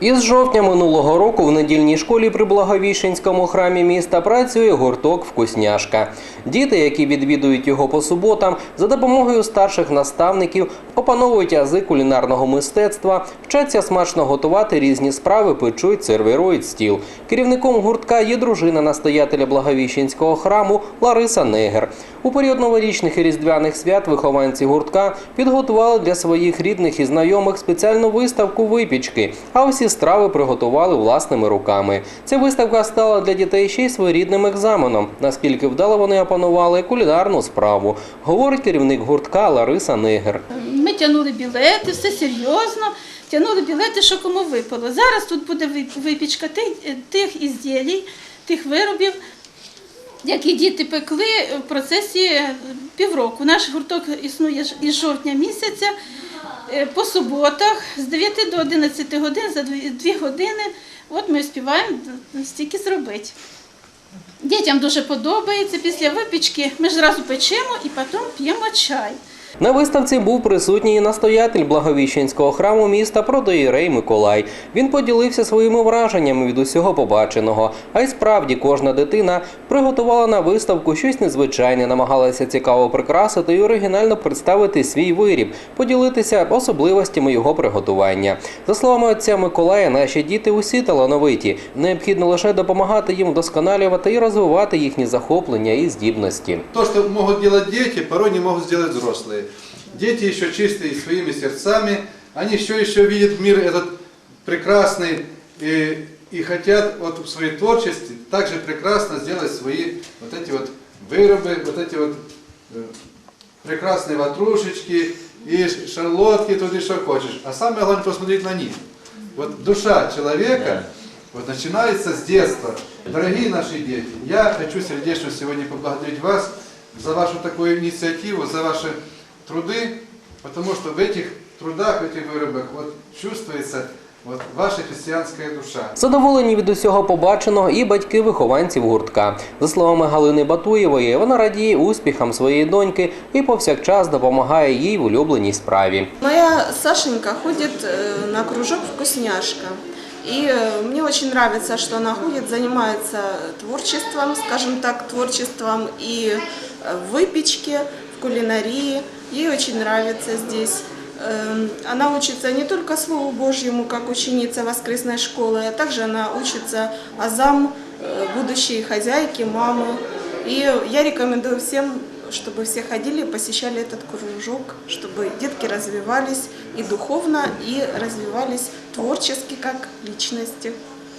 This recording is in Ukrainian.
Із жовтня минулого року в недільній школі при Благовіщенському храмі міста працює гурток Вкусняшка. Діти, які відвідують його по суботам, за допомогою старших наставників опановують ази кулінарного мистецтва, вчаться смачно готувати різні справи, печуть, сервірують стіл. Керівником гуртка є дружина настоятеля Благовіщенського храму Лариса Негер. У період новорічних і різдвяних свят вихованці гуртка підготували для своїх рідних і знайомих спеціальну виставку випічки, а усі страви приготували власними руками. Ця виставка стала для дітей ще й своєрідним екзаменом, наскільки вдало вони опанували кулінарну справу, говорить керівник гуртка Лариса Негер. Ми тягнули білети, все серйозно. Тягнули білети, що кому випало. Зараз тут буде випічка тих ізділій, тих виробів, які діти пекли в процесі півроку. Наш гурток існує із жовтня місяця. Е, По суботах з 9 до 11 годин за 2 години. От ми співаємо стільки зробити. Дітям дуже подобається після випічки. Ми ж зразу печемо і потім п'ємо чай. На виставці був присутній і настоятель Благовіщенського храму міста протоїрей Миколай. Він поділився своїми враженнями від усього побаченого. А й справді кожна дитина приготувала на виставку щось незвичайне, намагалася цікаво прикрасити і оригінально представити свій виріб, поділитися особливостями його приготування. За словами отця Миколая, наші діти усі талановиті. Необхідно лише допомагати їм вдосконалювати і розвивати їхні захоплення і здібності. То, что могут делать дети, порой не могут сделать Дети еще чистые своими сердцами, они все еще видят мир этот прекрасный и, и хотят вот в своей творчестве также прекрасно сделать свои вот эти вот вырубы, вот эти вот э, прекрасные ватрушечки и шарлотки, тут что хочешь. А самое главное посмотреть на них. Вот душа человека вот начинается с детства. Дорогие наши дети, я хочу сердечно сегодня поблагодарить вас за вашу такую инициативу, за ваши труды, потому что в этих трудах, в этих вырубах вот чувствуется вот ваша христианская душа. Задоволені від усього побаченого і батьки вихованців гуртка. За словами Галини Батуєвої, вона радіє успіхам своєї доньки і повсякчас допомагає їй в улюбленій справі. Моя Сашенька ходит э, на кружок «Вкусняшка». И э, мне очень нравится, что она ходит, занимается творчеством, скажем так, творчеством и э, в выпечке, в кулинарии. Ей очень нравится здесь. Эм, Она учится не только Слову Божьему, как ученица воскресной школы, а также она учится азам э, будущей хозяйки, мамы. И я рекомендую всем, чтобы все ходили и посещали этот кружок, чтобы детки развивались и духовно, и развивались творчески как личности.